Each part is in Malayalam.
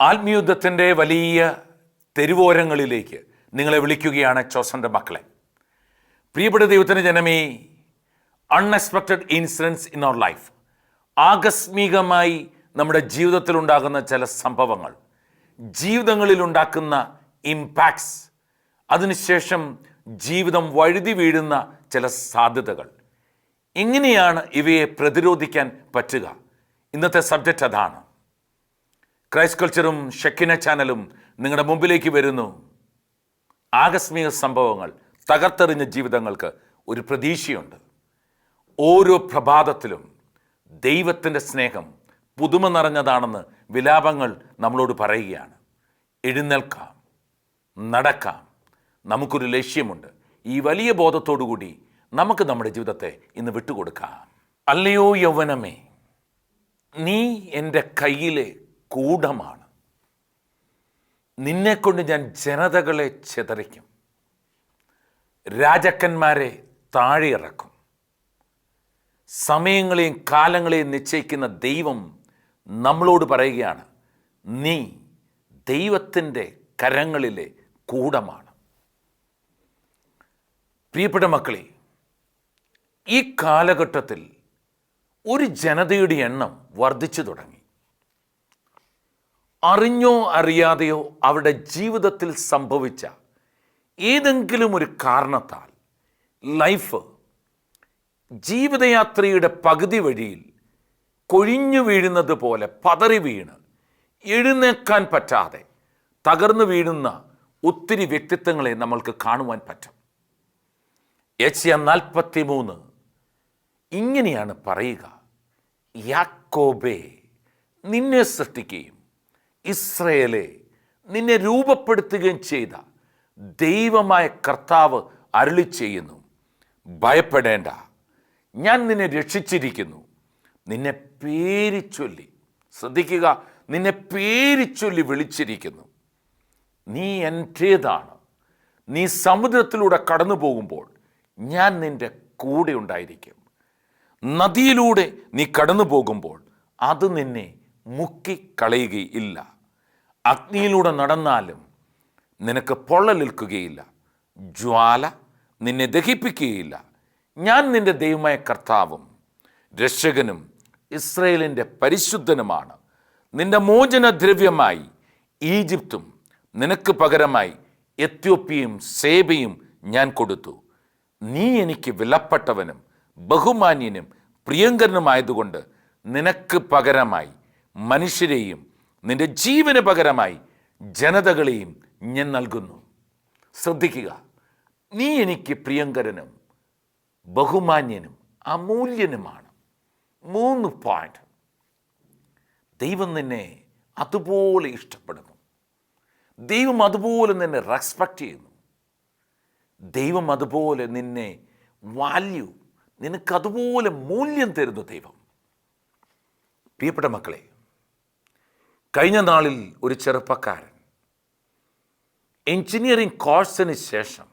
ആത്മീയുദ്ധത്തിന്റെ വലിയ തെരുവോരങ്ങളിലേക്ക് നിങ്ങളെ വിളിക്കുകയാണ് ചോസന്റെ മക്കളെ. പ്രിയപ്പെട്ട ദൈവത്തിന്റെ ജനമേ unexpected incidence in our life ആകസ്മികമായി നമ്മുടെ ജീവിതത്തിൽ ഉണ്ടാകുന്ന ചില സംഭവങ്ങൾ ജീവിതങ്ങളിൽ ഉണ്ടാക്കുന്ന ഇമ്പാക്ട്സ് അതിനുശേഷം ജീവിതം വഴുതി വീഴുന്ന ചില സാധ്യതകൾ. എങ്ങനെയാണ് ഇവയെ പ്രതിരോധിക്കാൻ പറ്റുക. ഇന്നത്തെ സബ്ജക്റ്റ് അതാണ്. ക്രൈസ്റ്റ് കൾച്ചറും ഷെക്കിന ചാനലും നിങ്ങളുടെ മുമ്പിലേക്ക് വരുന്നു. ആകസ്മിക സംഭവങ്ങൾ തകർത്തെറിഞ്ഞ ജീവിതങ്ങൾക്ക് ഒരു പ്രതീക്ഷയുണ്ട്. ഓരോ പ്രഭാതത്തിലും ദൈവത്തിന്റെ സ്നേഹം പുതുമ നിറഞ്ഞതാണെന്ന് വിലാപങ്ങൾ നമ്മളോട് പറയുകയാണ്. എഴുന്നേൽക്കാം നടക്കാം. നമുക്കൊരു ലക്ഷ്യമുണ്ട്. ഈ വലിയ കൂടി നമുക്ക് നമ്മുടെ ജീവിതത്തെ ഇന്ന് വിട്ടുകൊടുക്കാം. അല്ലയോ യൗവനമേ നീ എന്റെ കയ്യിലെ കൂടമാണ് നിന്നെക്കൊണ്ട് ഞാൻ ജനതകളെ ചെതറിക്കും. രാജാക്കന്മാരെ താഴെ ഇറക്കും സമയങ്ങളെയും കാലങ്ങളെയും നിശ്ചയിക്കുന്ന ദൈവം നമ്മളോട് പറയുകയാണ് നീ ദൈവത്തിന്റെ കരങ്ങളിലെ കൂടമാണ് പ്രിയപ്പെട്ട മക്കളെ ഈ കാലഘട്ടത്തിൽ ഒരു ജനതയുടെ എണ്ണം വർദ്ധിച്ചു തുടങ്ങി. അറിഞ്ഞോ അറിയാതെയോ അവരുടെ ജീവിതത്തിൽ സംഭവിച്ച ഏതെങ്കിലും ഒരു കാരണത്താൽ ലൈഫ് ജീവിതയാത്രയുടെ പകുതി വഴിയിൽ കൊഴിഞ്ഞു വീഴുന്നത് പോലെ പതറി വീണ് എഴുന്നേക്കാൻ പറ്റാതെ തകർന്നു വീഴുന്ന ഒത്തിരി വ്യക്തിത്വങ്ങളെ നമ്മൾക്ക് കാണുവാൻ പറ്റും. എച്ച് നാൽപ്പത്തി മൂന്ന് ഇങ്ങനെയാണ് പറയുക യാക്കോബേ നിന്നെ സൃഷ്ടിക്കുകയും ഇസ്രയേലെ നിന്നെ രൂപപ്പെടുത്തുകയും ചെയ്ത ദൈവമായ കർത്താവ് അരുളി ചെയ്യുന്നു. ഭയപ്പെടേണ്ട. ഞാൻ നിന്നെ രക്ഷിച്ചിരിക്കുന്നു. നിന്നെ പേരിച്ചൊല്ലി ശ്രദ്ധിക്കുക നിന്നെ പേരിച്ചൊല്ലി വിളിച്ചിരിക്കുന്നു. നീ എന്റേതാണ് നീ സമുദ്രത്തിലൂടെ കടന്നു പോകുമ്പോൾ ഞാൻ നിന്റെ കൂടെ ഉണ്ടായിരിക്കും. നദിയിലൂടെ നീ കടന്നു പോകുമ്പോൾ അത് നിന്നെ മുക്കിക്കളയുകയില്ല. അഗ്നിയിലൂടെ നടന്നാലും നിനക്ക് പൊള്ളലേൽക്കുകയില്ല. ജ്വാല നിന്നെ ദഹിപ്പിക്കുകയില്ല. ഞാൻ നിന്റെ ദൈവമായ കർത്താവും രക്ഷകനും ഇസ്രയേലിന്റെ പരിശുദ്ധനുമാണ്. നിന്റെ മോചനദ്രവ്യമായി ഈജിപ്തും നിനക്ക് പകരമായി എത്യോപ്യയും സേബയും ഞാൻ കൊടുത്തു. നീ എനിക്ക് വിലപ്പെട്ടവനും ബഹുമാന്യനും പ്രിയങ്കരനുമായതുകൊണ്ട് നിനക്ക് പകരമായി മനുഷ്യരെയും നിന്റെ ജീവന് പകരമായി ജനതകളെയും ഞാൻ നൽകുന്നു. ശ്രദ്ധിക്കുക നീ എനിക്ക് പ്രിയങ്കരനും ബഹുമാന്യനും അമൂല്യനുമാണ്. മൂന്ന് പോയിന്റ് ദൈവം നിന്നെ അതുപോലെ ഇഷ്ടപ്പെടുന്നു. ദൈവം അതുപോലെ നിന്നെ റെസ്പെക്റ്റ് ചെയ്യുന്നു. ദൈവം അതുപോലെ നിന്നെ വാല്യൂ നിനക്കതുപോലെ മൂല്യം തരുന്നു ദൈവം. പ്രിയപ്പെട്ട മക്കളെ കഴിഞ്ഞ നാളിൽ ഒരു ചെറുപ്പക്കാരൻ എഞ്ചിനീയറിംഗ് കോഴ്സിന് ശേഷം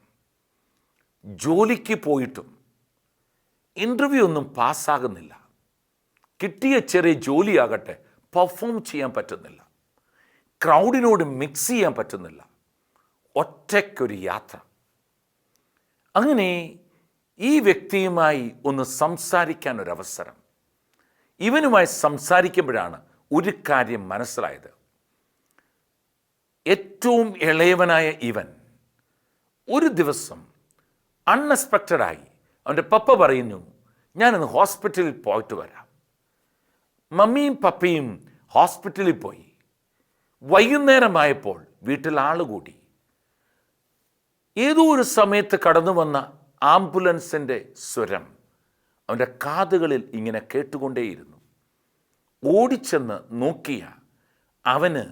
ജോലിക്ക് പോയിട്ടും ഇന്റർവ്യൂ ഒന്നും പാസ്സാകുന്നില്ല. കിട്ടിയ ചെറിയ ജോലിയാകട്ടെ പെർഫോം ചെയ്യാൻ പറ്റുന്നില്ല. ക്രൗഡിനോട് മിക്സ് ചെയ്യാൻ പറ്റുന്നില്ല. ഒറ്റയ്ക്കൊരു യാത്ര. അങ്ങനെ ഈ വ്യക്തിയുമായി ഒന്ന് സംസാരിക്കാൻ ഒരവസരം ഇവനുമായി സംസാരിക്കുമ്പോഴാണ് ഒരു കാര്യം മനസ്സിലായത്. ഏറ്റവും ഇളയവനായ ഇവൻ ഒരു ദിവസം അൺഎക്സ്പെക്റ്റഡായി അവന്റെ പപ്പ പറയുന്നു ഞാനിന്ന് ഹോസ്പിറ്റലിൽ പോയിട്ട് വരാം. മമ്മിയും പപ്പയും ഹോസ്പിറ്റലിൽ പോയി. വൈകുന്നേരമായപ്പോൾ വീട്ടിൽ ആൾ കൂടി. ഏതോ ഒരു സമയത്ത് കടന്നു വന്ന ആംബുലൻസിന്റെ സ്വരം അവന്റെ കാതുകളിൽ ഇങ്ങനെ കേട്ടുകൊണ്ടേയിരുന്നു. ഓടിച്ചെന്ന് നോക്കിയ അവന്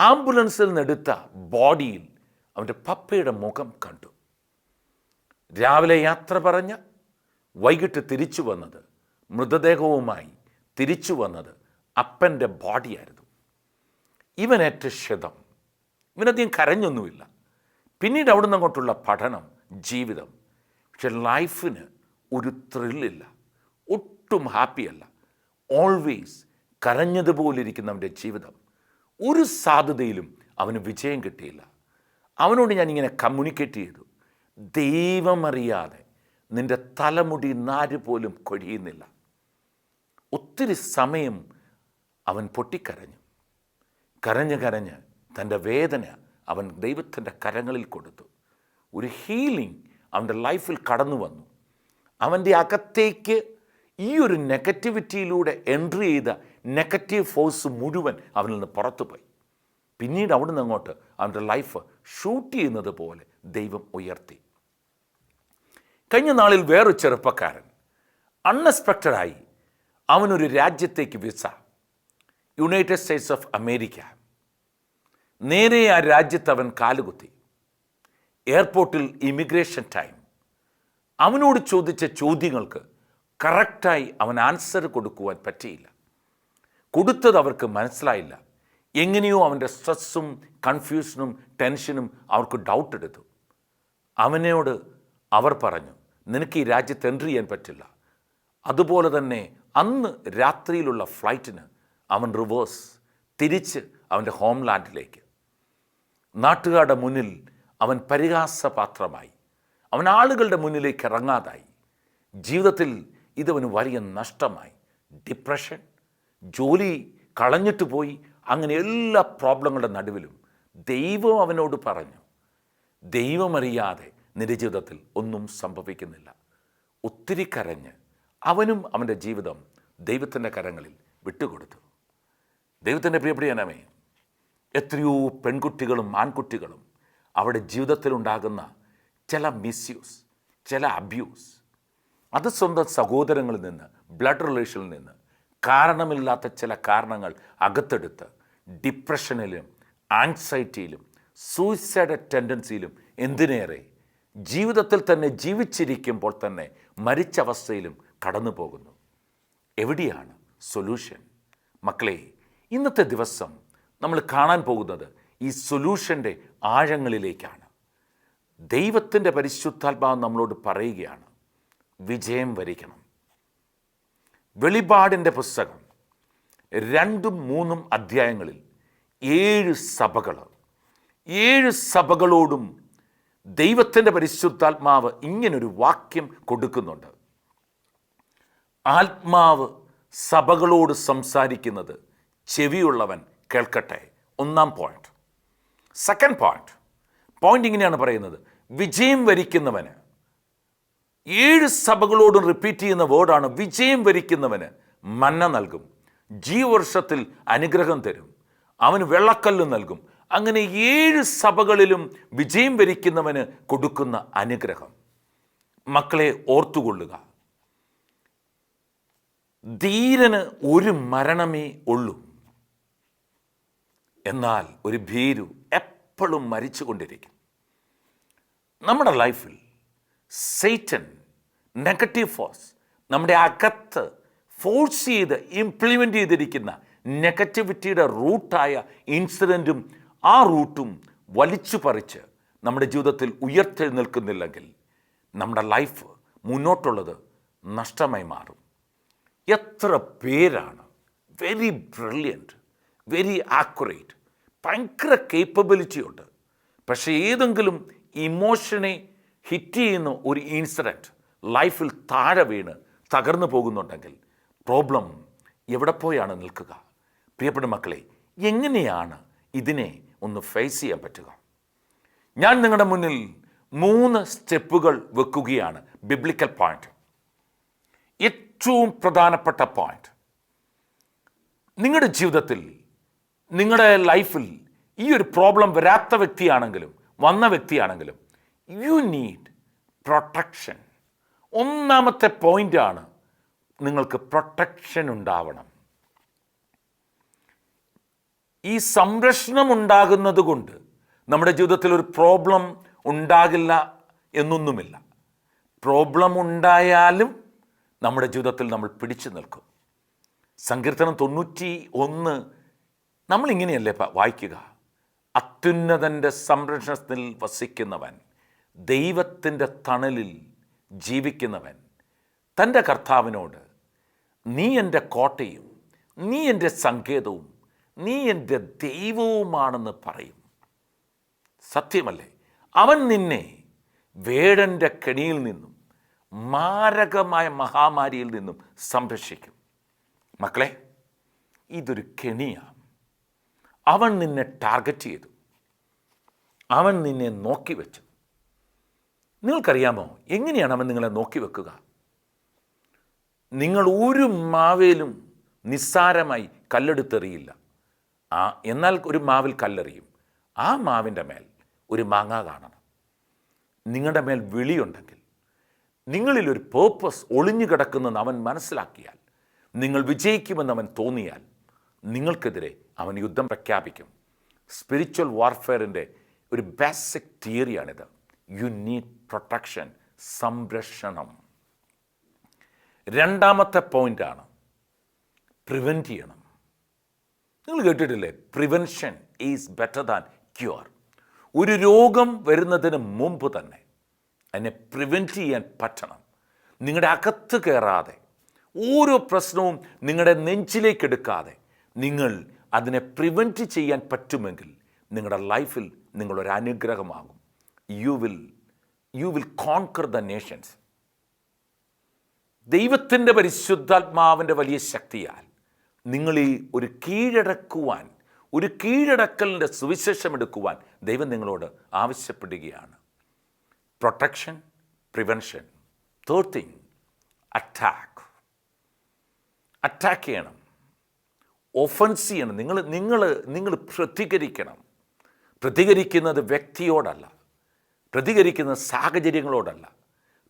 ആംബുലൻസിൽ നിന്നെടുത്ത ബോഡിയിൽ അവന്റെ പപ്പയുടെ മുഖം കണ്ടു. രാവിലെ യാത്ര പറഞ്ഞ് വൈകിട്ട് തിരിച്ചു വന്നത് മൃതദേഹവുമായി തിരിച്ചു വന്നത് അപ്പന്റെ ബോഡിയായിരുന്നു. ഇവനേറ്റ ക്ഷതം. ഇവനധികം കരഞ്ഞൊന്നുമില്ല. പിന്നീട് അവിടുന്ന് അങ്ങോട്ടുള്ള പഠനം ജീവിതം. പക്ഷെ ലൈഫിന് ഒരു ത്രില്ലില്ല ഒട്ടും ഹാപ്പിയല്ല ഓൾവേസ് കരഞ്ഞതുപോലെ ഇരിക്കുന്നവന്റെ ജീവിതം. ഒരു സാധ്യതയിലും അവന് വിജയം കിട്ടിയില്ല. അവനോട് ഞാനിങ്ങനെ കമ്മ്യൂണിക്കേറ്റ് ചെയ്തു. ദൈവമറിയാതെ നിന്റെ തലമുടി നാര് പോലും കൊഴിയുന്നില്ല. ഒത്തിരി സമയം അവൻ പൊട്ടിക്കരഞ്ഞു. കരഞ്ഞ് കരഞ്ഞ് തന്റെ വേദന അവൻ ദൈവത്തിന്റെ കരങ്ങളിൽ കൊടുത്തു. ഒരു ഹീലിംഗ് അവന്റെ ലൈഫിൽ കടന്നു വന്നു അവന്റെ അകത്തേക്ക് ഈ ഒരു നെഗറ്റിവിറ്റിയിലൂടെ എൻട്രി ചെയ്ത നെഗറ്റീവ് ഫോഴ്സ് മുഴുവൻ അവനിൽ നിന്ന് പുറത്തു പോയി പിന്നീട് അവിടുന്ന് അങ്ങോട്ട് അവന്റെ ലൈഫ് ഷൂട്ട് ചെയ്യുന്നത് പോലെ ദൈവം ഉയർത്തി. കഴിഞ്ഞ നാളിൽ വേറൊരു ചെറുപ്പക്കാരൻ അൺഎക്സ്പെക്റ്റഡായി അവനൊരു രാജ്യത്തേക്ക് visa. United States of America നേരെ ആ രാജ്യത്ത് അവൻ കാലുകുത്തി. എയർപോർട്ടിൽ ഇമിഗ്രേഷൻ ടൈം അവനോട് ചോദിച്ച ചോദ്യങ്ങൾക്ക് കറക്റ്റായി അവൻ ആൻസർ കൊടുക്കുവാൻ പറ്റിയില്ല. കൊടുത്തത് അവർക്ക് മനസ്സിലായില്ല. എങ്ങനെയോ അവന്റെ സ്ട്രെസ്സും കൺഫ്യൂഷനും ടെൻഷനും അവർക്ക് ഡൗട്ട് എടുത്തു. അവനോട് അവർ പറഞ്ഞു നിനക്ക് ഈ രാജ്യത്ത് എൻട്രി ചെയ്യാൻ പറ്റില്ല. അതുപോലെ തന്നെ അന്ന് രാത്രിയിലുള്ള ഫ്ലൈറ്റിന് അവൻ റിവേഴ്സ് തിരിച്ച് അവന്റെ ഹോംലാൻഡിലേക്ക് നാട്ടുകാരുടെ മുന്നിൽ അവൻ പരിഹാസപാത്രമായി. അവൻ ആളുകളുടെ മുന്നിലേക്ക് ഇറങ്ങാതായി. ജീവിതത്തിൽ ഇതവന് വലിയ നഷ്ടമായി. ഡിപ്രഷൻ ജോലി കളഞ്ഞിട്ട് പോയി. അങ്ങനെ എല്ലാ പ്രോബ്ലങ്ങളുടെ നടുവിലും ദൈവം അവനോട് പറഞ്ഞു ദൈവമറിയാതെ നിന്റെ ജീവിതത്തിൽ ഒന്നും സംഭവിക്കുന്നില്ല. ഒത്തിരി കരഞ്ഞ് അവനും അവന്റെ ജീവിതം ദൈവത്തിന്റെ കരങ്ങളിൽ വിട്ടുകൊടുത്തു. ദൈവത്തിന്റെ പ്രിയപ്രിയനമേ എത്രയോ പെൺകുട്ടികളും ആൺകുട്ടികളും അവരുടെ ജീവിതത്തിലുണ്ടാകുന്ന ചില മിസ്യൂസ് ചില അബ്യൂസ് അത് സ്വന്തം സഹോദരങ്ങളിൽ നിന്ന് ബ്ലഡ് റിലേഷനിൽ നിന്ന് കാരണമില്ലാത്ത ചില കാരണങ്ങൾ അകത്തെടുത്ത് ഡിപ്രഷനിലും ആങ്സൈറ്റിയിലും സൂയിസൈഡ് ടെൻഡൻസിയിലും എന്തിനേറെ ജീവിതത്തിൽ തന്നെ ജീവിച്ചിരിക്കുമ്പോൾ തന്നെ മരിച്ച അവസ്ഥയിലും കടന്നു പോകുന്നു. എവിടെയാണ് സൊല്യൂഷൻ മക്കളെ ഇന്നത്തെ ദിവസം നമ്മൾ കാണാൻ പോകുന്നത് ഈ സൊല്യൂഷന്റെ ആഴങ്ങളിലേക്കാണ്. ദൈവത്തിന്റെ പരിശുദ്ധാത്മാവ് നമ്മളോട് പറയുകയാണ് വിജയം വരിക്കണം. വെളിപാടിന്റെ പുസ്തകം രണ്ടും മൂന്നും അധ്യായങ്ങളിൽ ഏഴ് സഭകൾ ഏഴ് സഭകളോടും ദൈവത്തിന്റെ പരിശുദ്ധാത്മാവ് ഇങ്ങനൊരു വാക്യം കൊടുക്കുന്നുണ്ട്. ആത്മാവ് സഭകളോട് സംസാരിക്കുന്നത് ചെവിയുള്ളവൻ കേൾക്കട്ടെ. ഒന്നാം പോയിന്റ് സെക്കൻഡ് പോയിന്റ് പോയിന്റ് ഇങ്ങനെയാണ് പറയുന്നത്. വിജയം വരിക്കുന്നവന് ഏഴ് സഭകളോടും റിപ്പീറ്റ് ചെയ്യുന്ന വേർഡാണ് വിജയം വരിക്കുന്നവന് മന്ന നൽകും. ജീവർഷത്തിൽ അനുഗ്രഹം തരും. അവന് വെള്ളക്കല്ല് നൽകും. അങ്ങനെ ഏഴ് സഭകളിലും വിജയം വരിക്കുന്നവന് കൊടുക്കുന്ന അനുഗ്രഹം. മക്കളെ ഓർത്തുകൊള്ളുക. ധീരന് ഒരു മരണമേ ഉള്ളൂ. എന്നാൽ ഒരു ഭീരു എപ്പോഴും മരിച്ചുകൊണ്ടിരിക്കും. നമ്മുടെ ലൈഫിൽ സൈറ്റൻ നെഗറ്റീവ് ഫോഴ്സ് നമ്മുടെ അകത്ത് ഫോഴ്സ് ചെയ്ത് ഇംപ്ലിമെന്റ് ചെയ്തിരിക്കുന്ന നെഗറ്റിവിറ്റിയുടെ റൂട്ടായ ഇൻസിഡന്റും ആ റൂട്ടും വലിച്ചു പറിച്ച് നമ്മുടെ ജീവിതത്തിൽ ഉയർത്തെഴുന്നേൽക്കുന്നില്ലെങ്കിൽ നമ്മുടെ ലൈഫ് മുന്നോട്ടുള്ളത് നഷ്ടമായി മാറും. എത്ര പേരാണ് വെരി ബ്രില്യന്റ് വെരി ആക്യുറേറ്റ് ഭയങ്കര കേപ്പബിലിറ്റി ഉണ്ട്. പക്ഷേ ഏതെങ്കിലും ഇമോഷനെ ഹിറ്റ് ചെയ്യുന്ന ഒരു ഇൻസിഡന്റ് ലൈഫിൽ താഴെ വീണ് തകർന്നു പോകുന്നുണ്ടെങ്കിൽ പ്രോബ്ലം എവിടെ പോയാണ് നിൽക്കുക? പ്രിയപ്പെട്ട മക്കളെ എങ്ങനെയാണ് ഇതിനെ ഒന്ന് ഫേസ് ചെയ്യാൻ പറ്റുക? ഞാൻ നിങ്ങളുടെ മുന്നിൽ മൂന്ന് സ്റ്റെപ്പുകൾ വെക്കുകയാണ്. ബിബ്ലിക്കൽ പോയിന്റ് ഏറ്റവും പ്രധാനപ്പെട്ട പോയിന്റ് നിങ്ങളുടെ ജീവിതത്തിൽ നിങ്ങളുടെ ലൈഫിൽ ഈ ഒരു പ്രോബ്ലം വരാത്ത വ്യക്തിയാണെങ്കിലും വന്ന വ്യക്തിയാണെങ്കിലും യു നീഡ് പ്രൊട്ടക്ഷൻ ഒന്നാമത്തെ പോയിന്റാണ് നിങ്ങൾക്ക് പ്രൊട്ടക്ഷൻ ഉണ്ടാവണം. ഈ സംരക്ഷണം ഉണ്ടാകുന്നത് കൊണ്ട് നമ്മുടെ ജീവിതത്തിൽ ഒരു പ്രോബ്ലം ഉണ്ടാകില്ല എന്നൊന്നുമില്ല. പ്രോബ്ലം ഉണ്ടായാലും നമ്മുടെ ജീവിതത്തിൽ നമ്മൾ പിടിച്ചു നിൽക്കും. സങ്കീർത്തനം തൊണ്ണൂറ്റി ഒന്ന് നമ്മളിങ്ങനെയല്ലേ വായിക്കുക. അത്യുന്നതന്റെ സംരക്ഷണത്തിൽ വസിക്കുന്നവൻ. ദൈവത്തിന്റെ തണലിൽ ജീവിക്കുന്നവൻ തന്റെ കർത്താവിനോട് നീ എന്റെ കോട്ടയും നീ എന്റെ സങ്കേതവും നീ എന്റെ ദൈവവുമാണെന്ന് പറയും. സത്യമല്ലേ? അവൻ നിന്നെ വേടന്റെ കെണിയിൽ നിന്നും മാരകമായ മഹാമാരിയിൽ നിന്നും സംരക്ഷിക്കും. മക്കളെ ഇതൊരു കെണിയാണ്. അവൻ നിന്നെ ടാർഗറ്റ് ചെയ്തു. അവൻ നിന്നെ നോക്കി വെച്ചു. നിങ്ങൾക്കറിയാമോ? എങ്ങനെയാണ് അവൻ നിങ്ങളെ നോക്കി വെക്കുക? നിങ്ങൾ ഒരു മാവേലും നിസ്സാരമായി കല്ലെടുത്തെറിയില്ല. ആ എന്നാൽ ഒരു മാവിൽ കല്ലെറിയും. ആ മാവിന്റെ മേൽ ഒരു മാങ്ങ കാണണം. നിങ്ങളുടെ മേൽ വിളിയുണ്ടെങ്കിൽ നിങ്ങളിൽ ഒരു പേർപ്പസ് ഒളിഞ്ഞു കിടക്കുന്നെന്ന് അവൻ മനസ്സിലാക്കിയാൽ നിങ്ങൾ വിജയിക്കുമെന്ന് അവൻ തോന്നിയാൽ നിങ്ങൾക്കെതിരെ അവൻ യുദ്ധം പ്രഖ്യാപിക്കും. സ്പിരിച്വൽ വാർഫെയറിന്റെ ഒരു ബേസിക് തിയറിയാണിത് യു നീഡ് പ്രൊട്ടക്ഷൻ സംരക്ഷണം. രണ്ടാമത്തെ പോയിന്റാണ് പ്രിവെന്റ് ചെയ്യണം. നിങ്ങൾ കേട്ടിട്ടില്ലേ? Prevention is better than cure ഒരു രോഗം വരുന്നതിന് മുമ്പ് തന്നെ അതിനെ പ്രിവെന്റ് ചെയ്യാൻ പറ്റണം. നിങ്ങളുടെ അകത്ത് കയറാതെ ഓരോ പ്രശ്നവും നിങ്ങളുടെ നെഞ്ചിലേക്ക് എടുക്കാതെ നിങ്ങൾ അതിനെ പ്രിവെന്റ് ചെയ്യാൻ പറ്റുമെങ്കിൽ നിങ്ങളുടെ ലൈഫിൽ നിങ്ങളൊരു അനുഗ്രഹമാകും. You will you will conquer the nations ദൈവത്തിന്റെ പരിശുദ്ധാത്മാവിന്റെ വലിയ ശക്തിയാൽ നിങ്ങൾ ഈ ഒരു കീഴടക്കുവാൻ ഒരു കീഴടക്കലിന്റെ സുവിശേഷം എടുക്കുവാൻ ദൈവം നിങ്ങളോട് ആവശ്യപ്പെടുകയാണ്. Protection prevention third thing attack attack ചെയ്യണം. ഒഫൻസ് ചെയ്യണം. നിങ്ങൾ നിങ്ങൾ നിങ്ങൾ പ്രതികരിക്കണം. പ്രതികരിക്കുന്നത് വ്യക്തിയോടല്ല. പ്രതികരിക്കുന്നത് സാഹചര്യങ്ങളോടല്ല.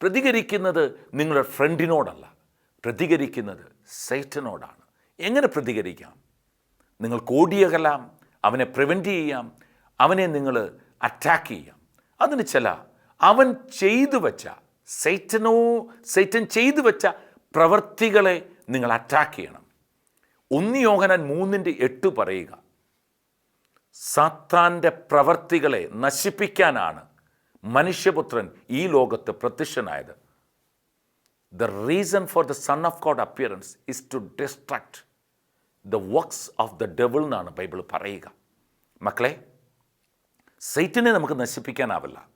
പ്രതികരിക്കുന്നത് നിങ്ങളുടെ ഫ്രണ്ടിനോടല്ല. പ്രതികരിക്കുന്നത് സൈറ്റനോടാണ്. എങ്ങനെ പ്രതികരിക്കാം? നിങ്ങൾ കോടിയകലാം അവനെ പ്രിവെന്റ് ചെയ്യാം അവനെ നിങ്ങൾ അറ്റാക്ക് ചെയ്യാം. അതിന് ചില അവൻ ചെയ്തു വച്ച സൈറ്റനോ സൈറ്റൻ ചെയ്തു വച്ച പ്രവർത്തികളെ നിങ്ങൾ അറ്റാക്ക് ചെയ്യണം. ഒന്ന് യോഹനാൻ മൂന്നിന്റെ എട്ട് പറയുക സാത്താന്റെ പ്രവർത്തികളെ നശിപ്പിക്കാനാണ് മനുഷ്യപുത്രൻ ഈ ലോകത്ത് പ്രത്യക്ഷനായത്. The reason for the son of God appearance is to distract the works of the devil എന്നാണ് ബൈബിൾ പറയുക. മക്കളെ സൈറ്റിനെ നമുക്ക് നശിപ്പിക്കാനാവില്ല.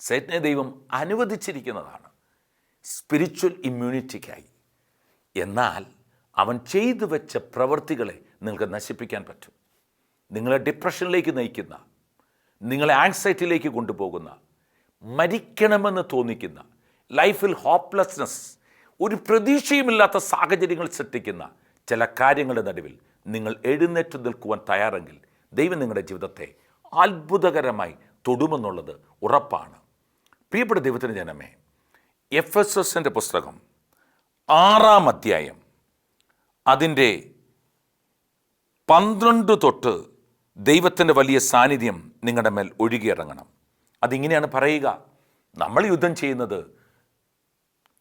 സൈറ്റിനെ ദൈവം അനുവദിച്ചിരിക്കുന്നതാണ്. സ്പിരിച്വൽ ഇമ്മ്യൂണിറ്റിക്കായി എന്നാൽ അവൻ ചെയ്തു വെച്ച പ്രവൃത്തികളെ നിങ്ങൾക്ക് നശിപ്പിക്കാൻ പറ്റും. നിങ്ങളെ ഡിപ്രഷനിലേക്ക് നയിക്കുന്ന നിങ്ങളെ ആങ്സൈറ്റിയിലേക്ക് കൊണ്ടുപോകുന്ന മരിക്കണമെന്ന് തോന്നിക്കുന്ന ലൈഫിൽ ഹോപ്പ്ലെസ്നെസ് ഒരു പ്രതീക്ഷയുമില്ലാത്ത സാഹചര്യങ്ങൾ സൃഷ്ടിക്കുന്ന ചില കാര്യങ്ങളുടെ നടുവിൽ നിങ്ങൾ എഴുന്നേറ്റ് നിൽക്കുവാൻ തയ്യാറെങ്കിൽ ദൈവം നിങ്ങളുടെ ജീവിതത്തെ അത്ഭുതകരമായി തൊടുമെന്നുള്ളത് ഉറപ്പാണ്. പ്രിയപ്പെട്ട ദൈവത്തിന് ജനമേ എഫ് എസ് എസിന്റെ പുസ്തകം ആറാം അധ്യായം അതിന്റെ പന്ത്രണ്ട് തൊട്ട് ദൈവത്തിന്റെ വലിയ സാന്നിധ്യം നിങ്ങളുടെ മേൽ ഒഴുകിയിറങ്ങണം. അതിങ്ങനെയാണ് പറയുക. നമ്മൾ യുദ്ധം ചെയ്യുന്നത്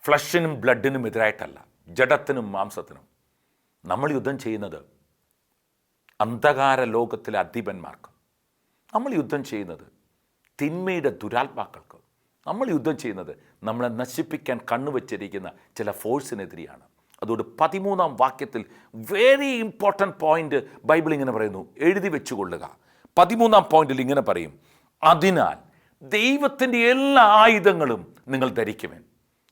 ഫ്ലഷിനും ബ്ലഡിനും എതിരായിട്ടല്ല ജഡത്തിനും മാംസത്തിനും. നമ്മൾ യുദ്ധം ചെയ്യുന്നത് അന്ധകാര ലോകത്തിലെ അധിപന്മാർക്ക്. നമ്മൾ യുദ്ധം ചെയ്യുന്നത് തിന്മയുടെ ദുരാത്മാക്കൾക്ക്. നമ്മൾ യുദ്ധം ചെയ്യുന്നത് നമ്മളെ നശിപ്പിക്കാൻ കണ്ണുവച്ചിരിക്കുന്ന ചില ഫോഴ്സിനെതിരെയാണ്. അതുകൊണ്ട് പതിമൂന്നാം വാക്യത്തിൽ വെരി ഇമ്പോർട്ടന്റ് പോയിന്റ് ബൈബിൾ ഇങ്ങനെ പറയുന്നു. എഴുതി വെച്ചുകൊള്ളുക. പതിമൂന്നാം പോയിന്റിൽ ഇങ്ങനെ പറയും. അതിനാൽ ദൈവത്തിന്റെ എല്ലാ ആയുധങ്ങളും നിങ്ങൾ ധരിക്കുമേൻ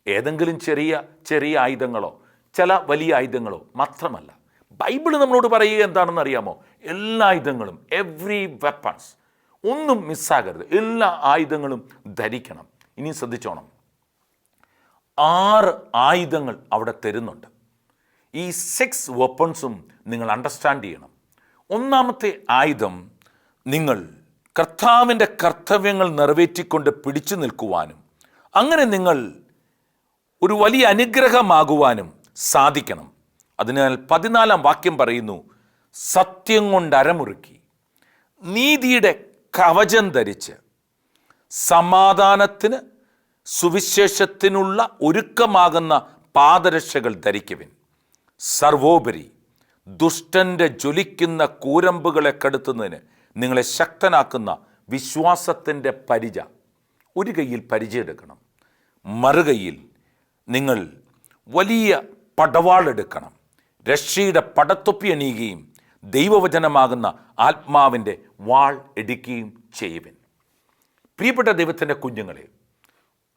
ഏതെങ്കിലും ചെറിയ ചെറിയ ആയുധങ്ങളോ ചില വലിയ ആയുധങ്ങളോ മാത്രമല്ല. ബൈബിൾ നമ്മളോട് പറയുക എന്താണെന്ന് അറിയാമോ? എല്ലാ ആയുധങ്ങളും എവ്രി വെപ്പൺസ് ഒന്നും മിസ്സാകരുത്. എല്ലാ ആയുധങ്ങളും ധരിക്കണം. ഇനി ശ്രദ്ധിച്ചോണം. ആറ് ആയുധങ്ങൾ അവിടെ തരുന്നുണ്ട്. ഈ സിക്സ് വെപ്പൺസും നിങ്ങൾ അണ്ടർസ്റ്റാൻഡ് ചെയ്യണം. ഒന്നാമത്തെ ആയുധം നിങ്ങൾ കർത്താവിന്റെ കർത്തവ്യങ്ങൾ നിറവേറ്റിക്കൊണ്ട് പിടിച്ചു നിൽക്കുവാനും അങ്ങനെ നിങ്ങൾ ഒരു വലിയ അനുഗ്രഹമാകുവാനും സാധിക്കണം. അതിനാൽ പതിനാലാം വാക്യം പറയുന്നു സത്യം കൊണ്ട് അരമുറുക്കി നീതിയുടെ കവചം ധരിച്ച് സമാധാനത്തിന് സുവിശേഷത്തിനുള്ള ഒരുക്കമാകുന്ന പാദരക്ഷകൾ ധരിക്കുവിൻ. സർവോപരി ദുഷ്ടന്റെ ജ്വലിക്കുന്ന കൂരമ്പുകളെ കെടുത്തുന്നതിന് നിങ്ങളെ ശക്തനാക്കുന്ന വിശ്വാസത്തിന്റെ പരിച. ഒരു കയ്യിൽ പരിചയെടുക്കണം മറുകയിൽ നിങ്ങൾ വലിയ പടവാളെടുക്കണം. രക്ഷയുടെ പടത്തൊപ്പി അണിയുകയും ദൈവവചനമാകുന്ന ആത്മാവിന്റെ വാൾ എടുക്കുകയും ചെയ്യുവൻ. പ്രിയപ്പെട്ട ദൈവത്തിന്റെ കുഞ്ഞുങ്ങളെ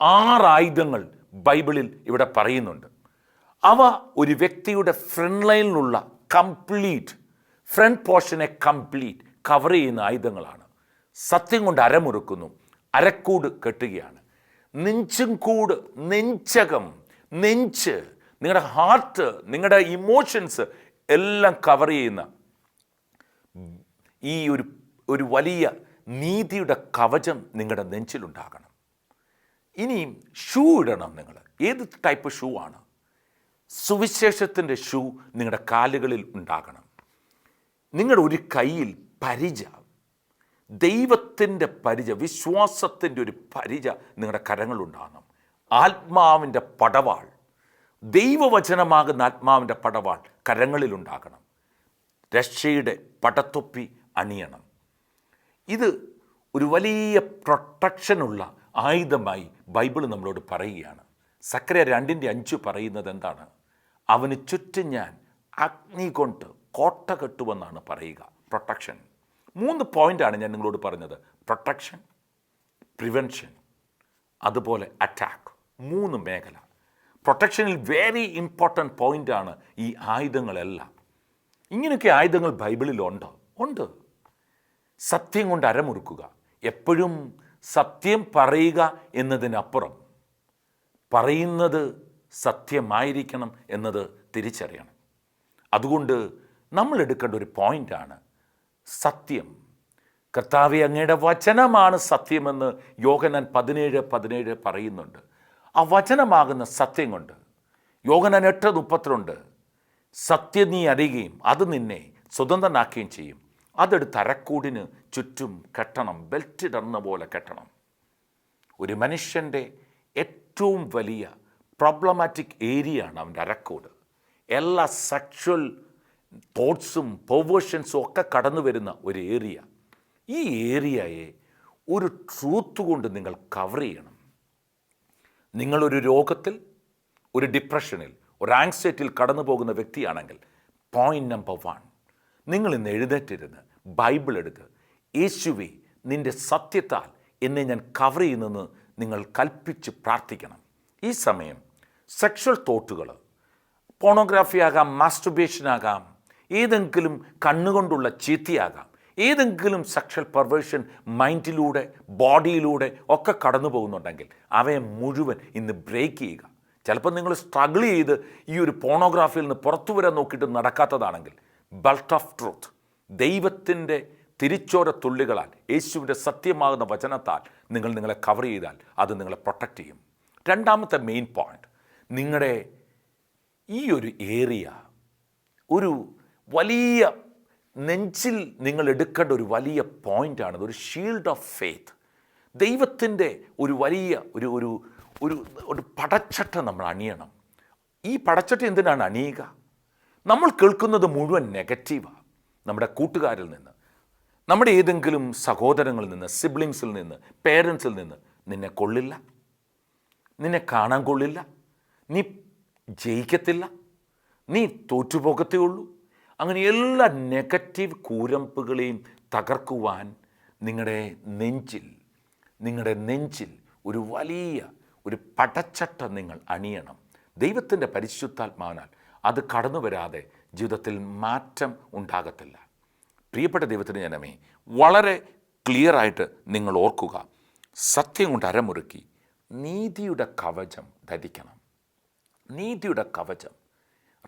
ആറ് ആയുധങ്ങൾ ബൈബിളിൽ ഇവിടെ പറയുന്നുണ്ട്. അവ ഒരു വ്യക്തിയുടെ ഫ്രണ്ട് ലൈനിലുള്ള കംപ്ലീറ്റ് ഫ്രണ്ട് പോർഷനെ കംപ്ലീറ്റ് കവർ ചെയ്യുന്ന ആയുധങ്ങളാണ്. സത്യം കൊണ്ട് അരമുറുക്കുന്നു അരക്കൂട് കെട്ടുകയാണ്. നെഞ്ചും കൂട് നെഞ്ചകം നെഞ്ച് നിങ്ങളുടെ ഹാർട്ട് നിങ്ങളുടെ ഇമോഷൻസ് എല്ലാം കവർ ചെയ്യുന്ന ഈ ഒരു ഒരു വലിയ നീതിയുടെ കവചം നിങ്ങളുടെ നെഞ്ചിലുണ്ടാകണം. ഇനിയും ഷൂ ഇടണം നിങ്ങൾ ഏത് ടൈപ്പ് ഷൂ ആണ്? സുവിശേഷത്തിന്റെ ഷൂ നിങ്ങളുടെ കാലുകളിൽ ഉണ്ടാകണം. നിങ്ങളുടെ ഒരു കയ്യിൽ പരിച ദൈവത്തിന്റെ പരിച വിശ്വാസത്തിന്റെ ഒരു പരിച നിങ്ങളുടെ കരങ്ങളുണ്ടാകണം ആത്മാവിന്റെ പടവാൾ. ദൈവവചനമാകുന്ന ആത്മാവിന്റെ പടവാൾ കരങ്ങളിലുണ്ടാകണം. രക്ഷയുടെ പടത്തൊപ്പി അണിയണം. ഇത് ഒരു വലിയ പ്രൊട്ടക്ഷനുള്ള ആയുധമായി ബൈബിൾ നമ്മളോട് പറയുകയാണ്. സക്രിയ രണ്ടിന്റെ അഞ്ച് പറയുന്നത് എന്താണ്? അവന് ചുറ്റും ഞാൻ അഗ്നി കൊണ്ട് കോട്ട കെട്ടുമെന്നാണ് പറയുക. പ്രൊട്ടക്ഷൻ മൂന്ന് പോയിന്റാണ് ഞാൻ നിങ്ങളോട് പറഞ്ഞത്. പ്രൊട്ടക്ഷൻ പ്രിവെൻഷൻ അതുപോലെ അറ്റാക്ക് മൂന്ന് മേഖല. പ്രൊട്ടക്ഷനിൽ വെരി ഇമ്പോർട്ടന്റ് പോയിന്റാണ് ഈ ആയുധങ്ങളെല്ലാം. ഇങ്ങനെയൊക്കെ ആയുധങ്ങൾ ബൈബിളിലുണ്ട് ഉണ്ട്. സത്യം കൊണ്ട് അരമുറുക്കുക. എപ്പോഴും സത്യം പറയുക എന്നതിനപ്പുറം പറയുന്നത് സത്യമായിരിക്കണം എന്നത് തിരിച്ചറിയണം. അതുകൊണ്ട് നമ്മൾ എടുക്കേണ്ട ഒരു പോയിന്റാണ് സത്യം. കർത്താവ് അങ്ങയുടെ വചനമാണ് സത്യമെന്ന് യോഗനാൻ പതിനേഴ് പതിനേഴ് പറയുന്നുണ്ട്. ആ വചനമാകുന്ന സത്യം കൊണ്ട് യോഗനാൻ എട്ട് മുപ്പത്തിരണ്ട് സത്യം നീ അറിയുകയും അത് നിന്നെ സ്വതന്ത്രനാക്കുകയും ചെയ്യും. അതെടുത്ത് അരക്കൂടിന് ചുറ്റും കെട്ടണം ബെൽറ്റ് ഇടുന്ന പോലെ കെട്ടണം. ഒരു മനുഷ്യന്റെ ഏറ്റവും വലിയ പ്രോബ്ലമാറ്റിക് ഏരിയയാണ് അവന്റെ അരക്കൂട്. എല്ലാ സെക്ഷൽ തോട്ട്സും പെർവേഷൻസും ഒക്കെ കടന്നു വരുന്ന ഒരു ഏരിയ. ഈ ഏരിയയെ ഒരു ട്രൂത്ത് കൊണ്ട് നിങ്ങൾ കവർ ചെയ്യണം. നിങ്ങളൊരു രോഗത്തിൽ ഒരു ഡിപ്രഷനിൽ ഒരു ആങ്സൈറ്റിയിൽ കടന്നു പോകുന്ന വ്യക്തിയാണെങ്കിൽ പോയിന്റ് നമ്പർ വൺ നിങ്ങൾ ഇന്ന് എഴുന്നേറ്റിരുന്ന് ബൈബിൾ എടുക്കുക യേശുവെ നിന്റെ സത്യത്താൽ എന്നെ ഞാൻ കവർ ചെയ്യുന്നെന്ന് നിങ്ങൾ കൽപ്പിച്ച് പ്രാർത്ഥിക്കണം. ഈ സമയം സെക്ഷൽ തോട്ടുകൾ പോണോഗ്രാഫി ആകാം മാസ്റ്റുബേഷൻ ആകാം ഏതെങ്കിലും കണ്ണുകൊണ്ടുള്ള ചീത്തയാകാം. ഏതെങ്കിലും സെക്ഷൽ പെർവേഷൻ മൈൻഡിലൂടെ ബോഡിയിലൂടെ ഒക്കെ കടന്നു പോകുന്നുണ്ടെങ്കിൽ അവയെ മുഴുവൻ ഇന്ന് ബ്രേക്ക് ചെയ്യുക. ചിലപ്പോൾ നിങ്ങൾ സ്ട്രഗിൾ ചെയ്ത് ഈ ഒരു പോണോഗ്രാഫിയിൽ നിന്ന് പുറത്തു വരാൻ നോക്കിയിട്ട് നടക്കാത്തതാണെങ്കിൽ ബൾട്ട് ഓഫ് ട്രൂത്ത് ദൈവത്തിന്റെ തിരിച്ചോര തുള്ളികളാൽ യേശുവിന്റെ സത്യമാകുന്ന വചനത്താൽ നിങ്ങൾ നിങ്ങളെ കവർ ചെയ്താൽ അത് നിങ്ങളെ പ്രൊട്ടക്റ്റ് ചെയ്യും. രണ്ടാമത്തെ മെയിൻ പോയിന്റ് നിങ്ങളുടെ ഈ ഒരു ഏരിയ ഒരു വലിയ നെഞ്ചിൽ നിങ്ങൾ എടുക്കേണ്ട ഒരു വലിയ പോയിന്റാണ് ഒരു ഷീൽഡ് ഓഫ് ഫെയ്ത്ത് ദൈവത്തിന്റെ ഒരു വലിയ ഒരു ഒരു ഒരു ഒരു പടച്ചട്ട നമ്മൾ അണിയണം. ഈ പടച്ചട്ട എന്തിനാണ് അണിയുക? നമ്മൾ കേൾക്കുന്നത് മുഴുവൻ നെഗറ്റീവാണ് നമ്മുടെ കൂട്ടുകാരിൽ നിന്ന് നമ്മുടെ ഏതെങ്കിലും സഹോദരങ്ങളിൽ നിന്ന് സിബ്ലിങ്സിൽ നിന്ന് പേരൻസിൽ നിന്ന് നിന്നെ കൊള്ളില്ല. നിന്നെ കാണാൻ കൊള്ളില്ല. നീ ജയിക്കത്തില്ല. നീ തോറ്റുപോകത്തേ ഉള്ളൂ. അങ്ങനെ എല്ലാ നെഗറ്റീവ് കൂരമ്പുകളെയും തകർക്കുവാൻ നിങ്ങളുടെ നെഞ്ചിൽ നിങ്ങളുടെ നെഞ്ചിൽ ഒരു വലിയ ഒരു പടച്ചട്ട നിങ്ങൾ അണിയണം. ദൈവത്തിന്റെ പരിശുദ്ധാത്മാവിനാൽ അത് കടന്നു വരാതെ ജീവിതത്തിൽ മാറ്റം ഉണ്ടാകത്തില്ല. പ്രിയപ്പെട്ട ദൈവത്തിന് ജനമേ വളരെ ക്ലിയറായിട്ട് നിങ്ങൾ ഓർക്കുക. സത്യം കൊണ്ട് അരമുറുക്കി നീതിയുടെ കവചം ധരിക്കണം. നീതിയുടെ കവചം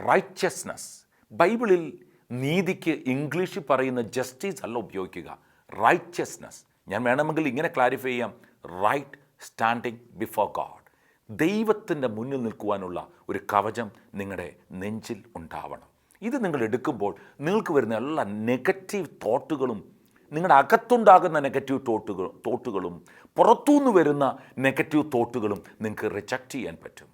റൈറ്റ്യസ്നസ് ബൈബിളിൽ നീതിക്ക് ഇംഗ്ലീഷിൽ പറയുന്ന ജസ്റ്റിസ് അല്ല ഉപയോഗിക്കുക. റൈറ്റ്യസ്നസ് ഞാൻ വേണമെങ്കിൽ ഇങ്ങനെ ക്ലാരിഫൈ ചെയ്യാം. റൈറ്റ് സ്റ്റാൻഡിങ് ബിഫോർ ഗാഡ് ദൈവത്തിന്റെ മുന്നിൽ നിൽക്കുവാനുള്ള ഒരു കവചം നിങ്ങളുടെ നെഞ്ചിൽ ഉണ്ടാവണം. ഇത് നിങ്ങൾ എടുക്കുമ്പോൾ നിങ്ങൾക്ക് വരുന്ന എല്ലാ നെഗറ്റീവ് തോട്ടുകളും നിങ്ങളുടെ അകത്തുണ്ടാകുന്ന നെഗറ്റീവ് തോട്ടുകൾ തോട്ടുകളും പുറത്തുനിന്ന് വരുന്ന നെഗറ്റീവ് തോട്ടുകളും നിങ്ങൾക്ക് റിജക്റ്റ് ചെയ്യാൻ പറ്റും.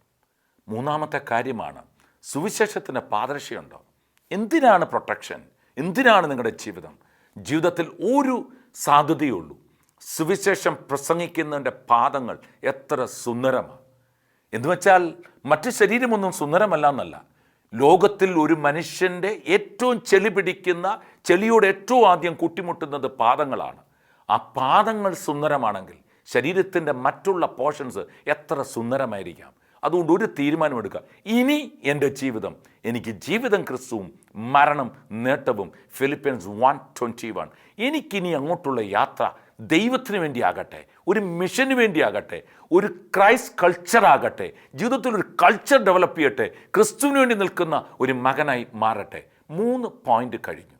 മൂന്നാമത്തെ കാര്യമാണ് സുവിശേഷത്തിന്റെ പാദരക്ഷയുണ്ടോ? എന്തിനാണ് പ്രൊട്ടക്ഷൻ? എന്തിനാണ് നിങ്ങളുടെ ജീവിതം? ജീവിതത്തിൽ ഒരു സാധ്യതയുള്ളൂ. സുവിശേഷം പ്രസംഗിക്കുന്നതിന്റെ പാദങ്ങൾ എത്ര സുന്ദരമാണ് എന്ന് വെച്ചാൽ മറ്റ് ശരീരമൊന്നും സുന്ദരമല്ല എന്നല്ല. ലോകത്തിൽ ഒരു മനുഷ്യന്റെ ഏറ്റവും ചെളി പിടിക്കുന്ന ചെളിയോട് ഏറ്റവും ആദ്യം കൂട്ടിമുട്ടുന്നത് പാദങ്ങളാണ്. ആ പാദങ്ങൾ സുന്ദരമാണെങ്കിൽ ശരീരത്തിന്റെ മറ്റുള്ള പോർഷൻസ് എത്ര സുന്ദരമായിരിക്കാം? അതുകൊണ്ട് ഒരു തീരുമാനമെടുക്കുക. ഇനി എന്റെ ജീവിതം എനിക്ക് ജീവിതം ക്രിസ്തുവും മരണം നേട്ടവും ഫിലിപ്പീൻസ് വൺ ട്വന്റി വൺ എനിക്കിനി അങ്ങോട്ടുള്ള യാത്ര ദൈവത്തിന് വേണ്ടിയാകട്ടെ ഒരു മിഷന് വേണ്ടിയാകട്ടെ ഒരു ക്രൈസ്റ്റ് കൾച്ചർ ആകട്ടെ ജീവിതത്തിൽ ഒരു കൾച്ചർ ഡെവലപ്പ് ചെയ്യട്ടെ ക്രിസ്തുവിന് വേണ്ടി നിൽക്കുന്ന ഒരു മകനായി മാറട്ടെ. മൂന്ന് പോയിന്റ് കഴിഞ്ഞു.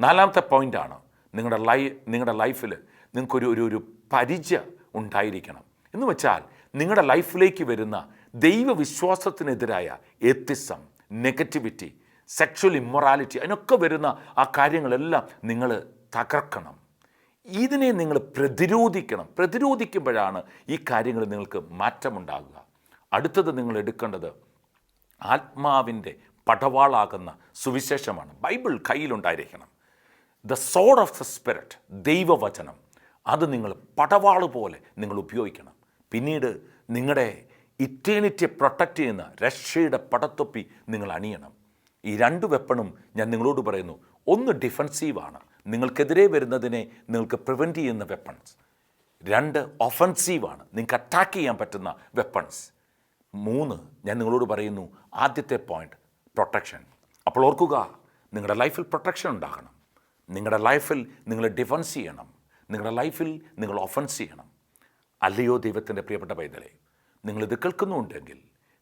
നാലാമത്തെ പോയിന്റാണ് നിങ്ങളുടെ ലൈ നിങ്ങളുടെ ലൈഫിൽ നിങ്ങൾക്കൊരു ഒരു ഒരു പരിചയ ഉണ്ടായിരിക്കണം. എന്ന് വെച്ചാൽ നിങ്ങളുടെ ലൈഫിലേക്ക് വരുന്ന ദൈവവിശ്വാസത്തിനെതിരായ എത്തിസം നെഗറ്റിവിറ്റി സെക്ഷൽ ഇമ്മൊറാലിറ്റി അതിനൊക്കെ വരുന്ന ആ കാര്യങ്ങളെല്ലാം നിങ്ങൾ തകർക്കണം. ഇതിനെ നിങ്ങൾ പ്രതിരോധിക്കണം. പ്രതിരോധിക്കുമ്പോഴാണ് ഈ കാര്യങ്ങൾ നിങ്ങൾക്ക് മാറ്റമുണ്ടാകുക. അടുത്തത് നിങ്ങൾ എടുക്കേണ്ടത് ആത്മാവിന്റെ പടവാളാകുന്ന സുവിശേഷമാണ്. Bible കയ്യിലുണ്ടായിരിക്കണം. The sword of the spirit ദൈവവചനം. അത് നിങ്ങൾ പടവാൾ പോലെ നിങ്ങൾ ഉപയോഗിക്കണം. പിന്നീട് നിങ്ങളുടെ ഇറ്റേണിറ്റിയെ പ്രൊട്ടക്റ്റ് ചെയ്യുന്ന രക്ഷയുടെ പടത്തൊപ്പി നിങ്ങൾ അണിയണം. ഈ രണ്ട് വെപ്പണും ഞാൻ നിങ്ങളോട് പറയുന്നു ഒന്ന് ഡിഫൻസീവാണ് നിങ്ങൾക്കെതിരെ വരുന്നതിനെ നിങ്ങൾക്ക് പ്രിവെന്റ് ചെയ്യുന്ന വെപ്പൺസ് രണ്ട് ഒഫൻസീവാണ് നിങ്ങൾക്ക് അറ്റാക്ക് ചെയ്യാൻ പറ്റുന്ന വെപ്പൺസ് മൂന്ന് ഞാൻ നിങ്ങളോട് പറയുന്നു ആദ്യത്തെ പോയിന്റ് പ്രൊട്ടക്ഷൻ അപ്പോൾ ഓർക്കുക നിങ്ങളുടെ ലൈഫിൽ പ്രൊട്ടക്ഷൻ ഉണ്ടാകണം. നിങ്ങളുടെ ലൈഫിൽ നിങ്ങൾ ഡിഫൻസ് ചെയ്യണം. നിങ്ങളുടെ ലൈഫിൽ നിങ്ങൾ ഒഫൻസ് ചെയ്യണം. അല്ലയോ ദൈവത്തിന്റെ പ്രിയപ്പെട്ട പൈതലെ? നിങ്ങളിത് കേൾക്കുന്നുണ്ടെങ്കിൽ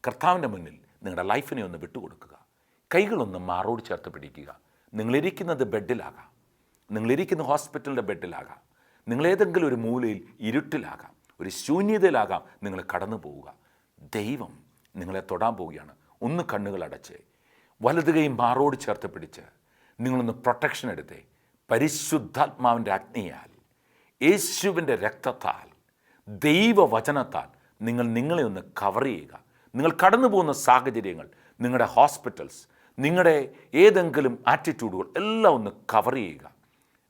കർത്താവിന്റെ മുന്നിൽ നിങ്ങളുടെ ലൈഫിനെ ഒന്ന് വിട്ടുകൊടുക്കുക. കൈകളൊന്ന് മാറോട് ചേർത്ത് പിടിക്കുക. നിങ്ങളിരിക്കുന്നത് ബെഡിലാകാം. നിങ്ങളിരിക്കുന്ന ഹോസ്പിറ്റലിന്റെ ബെഡിലാകാം. നിങ്ങളേതെങ്കിലും ഒരു മൂലയിൽ ഇരുട്ടിലാകാം. ഒരു ശൂന്യതയിലാകാം നിങ്ങൾ കടന്നു പോവുക. ദൈവം നിങ്ങളെ തൊടാൻ പോവുകയാണ്. ഒന്ന് കണ്ണുകൾ അടച്ച് വലത് കൈ മാറോട് ചേർത്ത് പിടിച്ച് നിങ്ങളൊന്ന് പ്രൊട്ടക്ഷൻ എടുത്തേ. പരിശുദ്ധാത്മാവിന്റെ അഗ്നിയാൽ യേശുവിന്റെ രക്തത്താൽ ദൈവവചനത്താൽ നിങ്ങൾ നിങ്ങളെ ഒന്ന് കവർ ചെയ്യുക. നിങ്ങൾ കടന്നു പോകുന്ന സാഹചര്യങ്ങൾ നിങ്ങളുടെ ഹോസ്പിറ്റൽസ് നിങ്ങളുടെ ഏതെങ്കിലും ആറ്റിറ്റ്യൂഡുകൾ എല്ലാം ഒന്ന് കവർ ചെയ്യുക.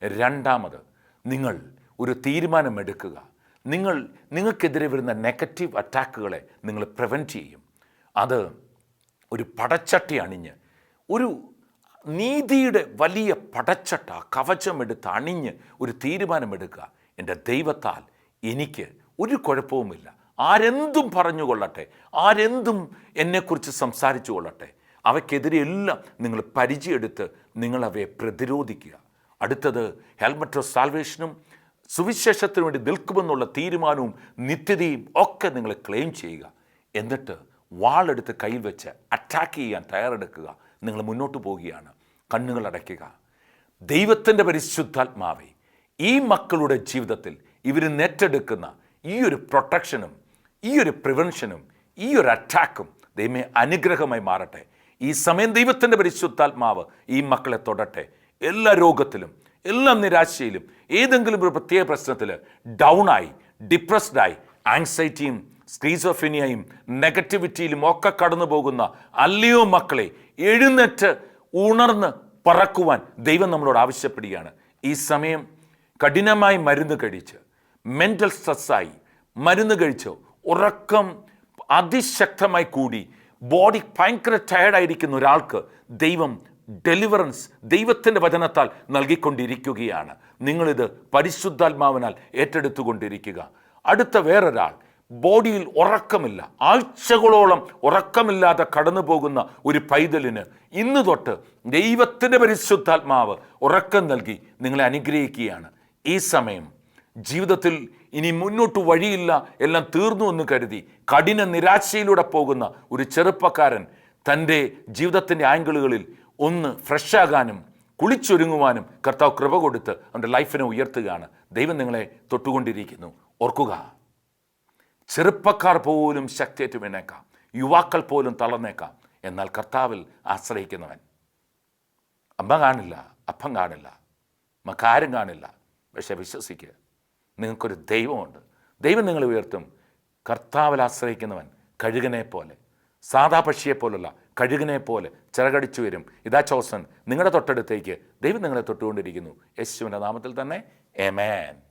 രണ്ടാമത് നിങ്ങൾ ഒരു തീരുമാനമെടുക്കുക. നിങ്ങൾ നിങ്ങൾക്കെതിരെ വരുന്ന നെഗറ്റീവ് അറ്റാക്കുകളെ നിങ്ങൾ പ്രിവെന്റ് ചെയ്യും. അത് ഒരു പടച്ചട്ടി അണിഞ്ഞ് ഒരു നീതിയുടെ വലിയ പടച്ചട്ട കവചമെടുത്ത് അണിഞ്ഞ് ഒരു തീരുമാനമെടുക്കുക. എന്റെ ദൈവത്താൽ എനിക്ക് ഒരു കുഴപ്പവുമില്ല. ആരെന്തും പറഞ്ഞു കൊള്ളട്ടെ. ആരെന്തും എന്നെക്കുറിച്ച് സംസാരിച്ചു കൊള്ളട്ടെ. അവയ്ക്കെതിരെ എല്ലാം നിങ്ങൾ പരിചയമെടുത്ത് നിങ്ങളവയെ പ്രതിരോധിക്കുക. അടുത്തത് ഹെൽമറ്റ് ഓഫ് സാൽവേഷനും സുവിശേഷത്തിനു വേണ്ടി നിൽക്കുമെന്നുള്ള തീരുമാനവും നിത്യതയും ഒക്കെ നിങ്ങൾ ക്ലെയിം ചെയ്യുക. എന്നിട്ട് വാളെടുത്ത് കയ്യിൽ വെച്ച് അറ്റാക്ക് ചെയ്യാൻ തയ്യാറെടുക്കുക. നിങ്ങൾ മുന്നോട്ട് പോവുകയാണ്. കണ്ണുകൾ അടയ്ക്കുക. ദൈവത്തിന്റെ പരിശുദ്ധാത്മാവെ ഈ മക്കളുടെ ജീവിതത്തിൽ ഇവർ നെറ്റെടുക്കുന്ന ഈ ഒരു പ്രൊട്ടക്ഷനും ഈ ഒരു പ്രിവെൻഷനും ഈ ഒരു അറ്റാക്കും ദൈവമേ അനുഗ്രഹമായി മാറട്ടെ. ഈ സമയം ദൈവത്തിന്റെ പരിശുദ്ധാത്മാവ് ഈ മക്കളെ തൊടട്ടെ. എല്ലാ രോഗത്തിലും എല്ലാ നിരാശയിലും ഏതെങ്കിലും ഒരു പ്രത്യേക പ്രശ്നത്തിൽ ഡൗണായി ഡിപ്രസ്ഡായി ആങ്സൈറ്റിയും സ്ക്രീസോഫിനിയയും നെഗറ്റിവിറ്റിയിലും ഒക്കെ കടന്നു പോകുന്ന അല്ലയോ മക്കളെ എഴുന്നേറ്റ് ഉണർന്ന് പറക്കുവാൻ ദൈവം നമ്മളോട് ആവശ്യപ്പെടുകയാണ്. ഈ സമയം കഠിനമായി മരുന്ന് കഴിച്ച് മെന്റൽ സ്ട്രെസ്സായി മരുന്ന് കഴിച്ച് ഉറക്കം അതിശക്തമായി കൂടി ബോഡി ഭയങ്കര ടയർഡായിരിക്കുന്ന ഒരാൾക്ക് ദൈവം ഡെലിവറൻസ് ദൈവത്തിന്റെ വചനത്താൽ നൽകിക്കൊണ്ടിരിക്കുകയാണ്. നിങ്ങളിത് പരിശുദ്ധാത്മാവിനാൽ ഏറ്റെടുത്തുകൊണ്ടിരിക്കുക. അടുത്ത വേറൊരാൾ ബോഡിയിൽ ഉറക്കമില്ല ആഴ്ചകളോളം ഉറക്കമില്ലാതെ കടന്നു പോകുന്ന ഒരു പൈതലിന് ഇന്ന് തൊട്ട് ദൈവത്തിന്റെ പരിശുദ്ധാത്മാവ് ഉറക്കം നൽകി നിങ്ങളെ അനുഗ്രഹിക്കുകയാണ്. ഈ സമയം ജീവിതത്തിൽ ഇനി മുന്നോട്ട് വഴിയില്ല എല്ലാം തീർന്നു എന്ന് കരുതി കഠിന നിരാശയിലൂടെ പോകുന്ന ഒരു ചെറുപ്പക്കാരൻ തന്റെ ജീവിതത്തിന്റെ ആംഗിളുകളിൽ ഒന്ന് ഫ്രഷാകാനും കുളിച്ചൊരുങ്ങുവാനും കർത്താവ് കൃപ കൊടുത്ത് അവന്റെ ലൈഫിനെ ഉയർത്തുകയാണ്. ദൈവം നിങ്ങളെ തൊട്ടുകൊണ്ടിരിക്കുന്നു. ഓർക്കുക ചെറുപ്പക്കാർ പോലും ശക്തിയേറ്റ് വീണേക്കാം യുവാക്കൾ പോലും തളർന്നേക്കാം. എന്നാൽ കർത്താവിൽ ആശ്രയിക്കുന്നവൻ അമ്മ കാണില്ല അപ്പം കാണില്ല മക്കാരും കാണില്ല. പക്ഷെ വിശ്വസിക്കുക നിങ്ങൾക്കൊരു ദൈവമുണ്ട്. ദൈവം നിങ്ങളെ ഉയർത്തും. കർത്താവിൽ ആശ്രയിക്കുന്നവൻ കഴുകനെ പോലെ സാധാ പക്ഷിയെ പോലുള്ള കഴുകനെ പോലെ ചിറകടിച്ചു വരും ഇതാ ചോസൻ നിങ്ങളുടെ തൊട്ടടുത്തേക്ക് ദൈവം നിങ്ങളെ തൊട്ടുകൊണ്ടിരിക്കുന്നു. യേശുവിന്റെ നാമത്തിൽ തന്നെ. എമേൻ